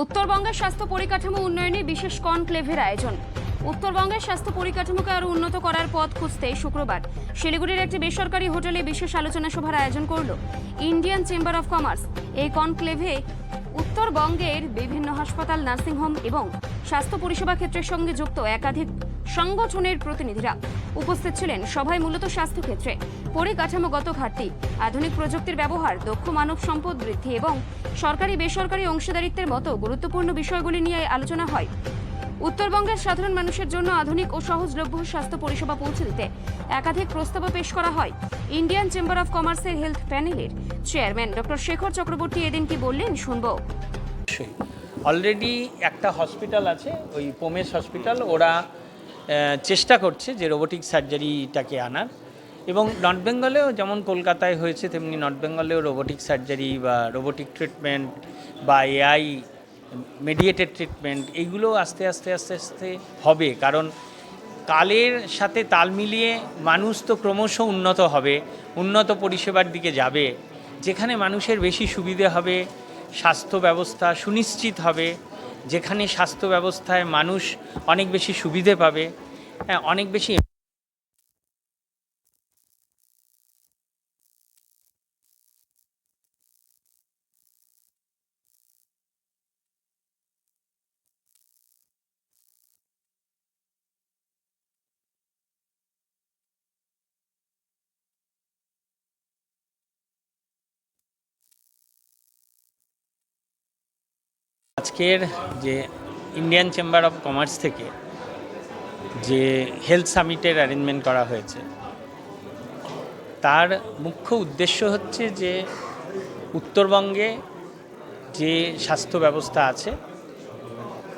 উত্তরবঙ্গের স্বাস্থ্য পরিকাঠামো উন্নয়নে বিশেষ কনক্লেভের আয়োজন। উত্তরবঙ্গের স্বাস্থ্য পরিকাঠামোকে আরও উন্নত করার পথ খুঁজতে শুক্রবার শিলিগুড়ির একটি বেসরকারি হোটেলে বিশেষ আলোচনা সভার আয়োজন করল ইন্ডিয়ান চেম্বার অফ কমার্স। এই কনক্লেভে উত্তরবঙ্গের বিভিন্ন হাসপাতাল, নার্সিংহোম এবং স্বাস্থ্য পরিষেবা ক্ষেত্রের সঙ্গে যুক্ত একাধিক সংগঠনের প্রতিনিধিরা উপস্থিত ছিলেন সভায় মূলত স্বাস্থ্যক্ষেত্রে। পরিকাঠামোগত ঘাটতি, আধুনিক প্রযুক্তির ব্যবহার, দক্ষ মানব সম্পদ বৃদ্ধি এবং সরকারি বেসরকারি অংশীদারিত্বের মতো গুরুত্বপূর্ণ বিষয়গুলি নিয়ে আলোচনা হয়। উত্তরবঙ্গের সাধারণ মানুষের জন্য আধুনিক ও সহজলভ্য স্বাস্থ্য পরিষেবা পৌঁছে দিতে একাধিক প্রস্তাবও পেশ করা হয়। ইন্ডিয়ান চেম্বার অফ কমার্সের হেলথ প্যানেলের চেয়ারম্যান ডক্টর শেখর চক্রবর্তী এদিন কি বললেন শুনব। অলরেডি একটা হসপিটাল আছে, ওই পোমেস হসপিটাল ওরা চেষ্টা করছে যে রোবোটিক সার্জারিটাকে আনার। এবং নর্থ বেঙ্গলেও যেমন কলকাতায় হয়েছে, তেমনি নর্থ বেঙ্গলেও রোবোটিক সার্জারি বা রোবোটিক ট্রিটমেন্ট বা এআই মেডিয়েটেড ট্রিটমেন্ট এইগুলো আস্তে আস্তে আস্তে আস্তে হবে। কারণ কালের সাথে তাল মিলিয়ে মানুষ তো ক্রমশ উন্নত হবে, উন্নত পরিষেবার দিকে যাবে। যেখানে মানুষের বেশি সুবিধে হবে, স্বাস্থ্য ব্যবস্থা সুনিশ্চিত হবে যেখানে স্বাস্থ্য ব্যবস্থায় মানুষ অনেক বেশি সুবিধে পাবে হ্যাঁ অনেক বেশি আজকের যে ইন্ডিয়ান চেম্বার অফ কমার্স থেকে যে হেলথ সামিটের অ্যারেঞ্জমেন্ট করা হয়েছে, তার মুখ্য উদ্দেশ্য হচ্ছে যে উত্তরবঙ্গে যে স্বাস্থ্য ব্যবস্থা আছে,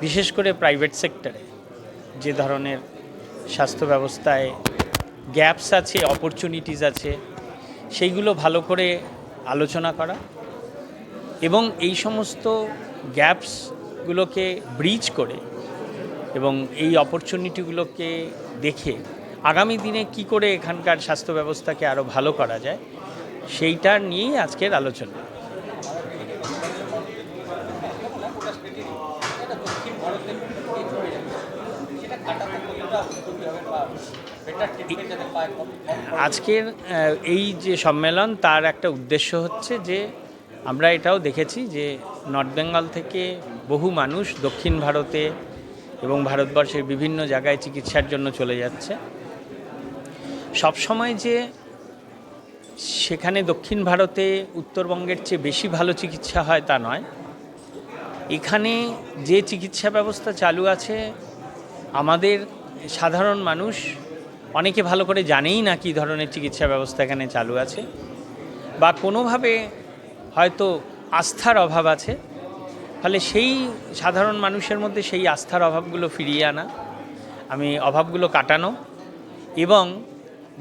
বিশেষ করে প্রাইভেট সেক্টরে যে ধরনের স্বাস্থ্য ব্যবস্থায় গ্যাপস আছে অপরচুনিটিস আছে, সেইগুলো ভালো করে আলোচনা করা এবং এই সমস্ত গ্যাপসগুলোকে ব্রিজ করে এবং এই অপরচুনিটিগুলোকে দেখে আগামী দিনে কি করে এখানকার স্বাস্থ্য ব্যবস্থাকে আরও ভালো করা যায়, সেইটা নিয়েই আজকের আলোচনা। আজকের এই যে সম্মেলন, তার একটা উদ্দেশ্য হচ্ছে যে আমরা এটাও দেখেছি যে নর্থ বেঙ্গল থেকে বহু মানুষ দক্ষিণ ভারতে এবং ভারতবর্ষের বিভিন্ন জায়গায় চিকিৎসার জন্য চলে যাচ্ছে। সবসময় যে সেখানে দক্ষিণ ভারতে উত্তরবঙ্গের চেয়ে বেশি ভালো চিকিৎসা হয় তা নয়। এখানে যে চিকিৎসা ব্যবস্থা চালু আছে, আমাদের সাধারণ মানুষ অনেকে ভালো করে জানেই না কী ধরনের চিকিৎসা ব্যবস্থা এখানে চালু আছে। বা কোনোভাবে হয়তো আস্থার অভাব আছে। ফলে সেই সাধারণ মানুষের মধ্যে সেই আস্থার অভাবগুলো ফিরিয়ে আনা, আমি অভাবগুলো কাটানো এবং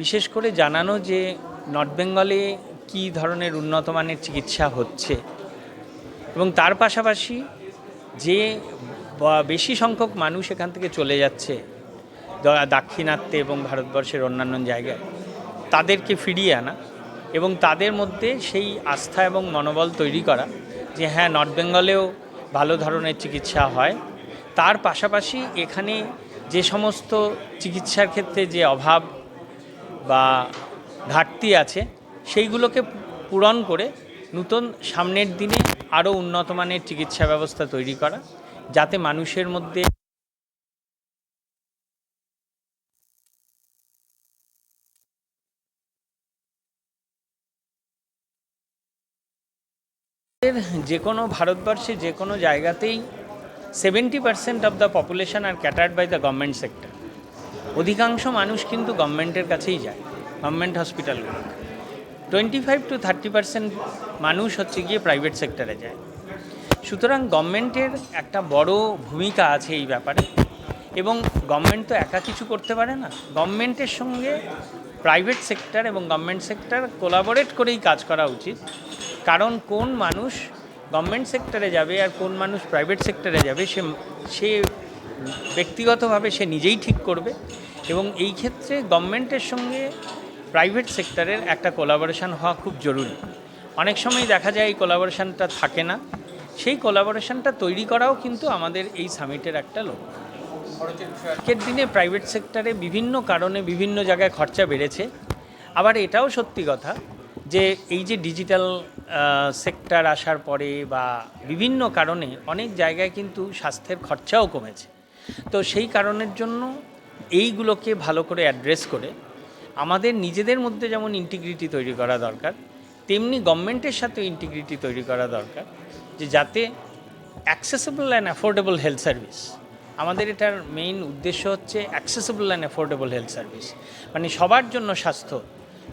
বিশেষ করে জানানো যে নর্থ বেঙ্গলে কী ধরনের উন্নত মানের চিকিৎসা হচ্ছে এবং তার পাশাপাশি যে বেশি সংখ্যক মানুষ এখান থেকে চলে যাচ্ছে দাক্ষিণাত্যে এবং ভারতবর্ষের অন্যান্য জায়গায়, তাদেরকে ফিরিয়ে আনা। এবং তাদের মধ্যে সেই আস্থা এবং মনোবল তৈরি করা যে হ্যাঁ নর্থ বেঙ্গলেও ভালো ধরনের চিকিৎসা হয়। তার পাশাপাশি এখানে যে সমস্ত চিকিৎসার ক্ষেত্রে যে অভাব বা ঘাটতি আছে, সেইগুলোকে পূরণ করে নতুন সামনের দিনে আরও উন্নত মানের চিকিৎসা ব্যবস্থা তৈরি করা, যাতে মানুষের মধ্যে যে কোনো ভারতবর্ষে যে কোনো জায়গাতেই seventy percent of the population are catered by the government sector অধিকাংশ মানুষ কিন্তু গভর্নমেন্টের কাছেই যায় গভর্নমেন্ট হসপিটালগুলো twenty five to thirty percent মানুষ হচ্ছে গিয়ে প্রাইভেট সেক্টরে যায়। সুতরাং গভর্নমেন্টের একটা বড় ভূমিকা আছে এই ব্যাপারে। এবং গভর্নমেন্ট তো একা কিছু করতে পারে না। গভর্নমেন্টের সঙ্গে প্রাইভেট সেক্টর এবং গভর্নমেন্ট সেক্টর কোলাবোরেট করেই কাজ করা উচিত। কারণ কোন মানুষ গভর্নমেন্ট সেক্টরে যাবে আর কোন মানুষ প্রাইভেট সেক্টরে যাবে, সে সে ব্যক্তিগতভাবে সে নিজেই ঠিক করবে। এবং এই ক্ষেত্রে গভর্নমেন্টের সঙ্গে প্রাইভেট সেক্টরের একটা কোলাবোরেশন হওয়া খুব জরুরি। অনেক সময় দেখা যায় এই কোলাবোরেশনটা থাকে না। সেই কোলাবোরেশনটা তৈরি করাও কিন্তু আমাদের এই সামিটের একটা লক্ষ্য। আজকের দিনে প্রাইভেট সেক্টরে বিভিন্ন কারণে বিভিন্ন জায়গায় খরচা বেড়েছে। আবার এটাও সত্যি কথা যে এই যে ডিজিটাল সেক্টর আসার পরে বা বিভিন্ন কারণে অনেক জায়গায় কিন্তু স্বাস্থ্যের খরচাও কমেছে। তো সেই কারণের জন্য এইগুলোকে ভালো করে অ্যাড্রেস করে আমাদের নিজেদের মধ্যে যেমন ইন্টিগ্রিটি তৈরি করা দরকার, তেমনি গভর্নমেন্টের সাথে ইন্টিগ্রিটি তৈরি করা দরকার যে যাতে accessible and affordable health service আমাদের এটার মেইন উদ্দেশ্য হচ্ছে accessible and affordable health service মানে সবার জন্য স্বাস্থ্য,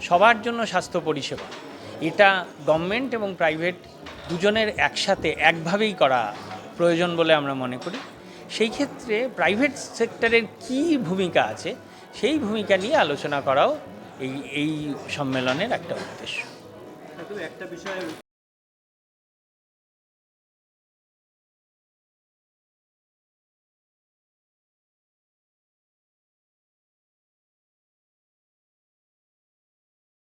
সবার জন্য স্বাস্থ্য পরিষেবা। এটা গভর্নমেন্ট এবং প্রাইভেট দুজনের একসাথে একভাবেই করা প্রয়োজন বলে আমরা মনে করি। সেই ক্ষেত্রে প্রাইভেট সেক্টরের কী ভূমিকা আছে, সেই ভূমিকা নিয়ে আলোচনা করাও এই এই সম্মেলনের একটা উদ্দেশ্য। একটা বিষয়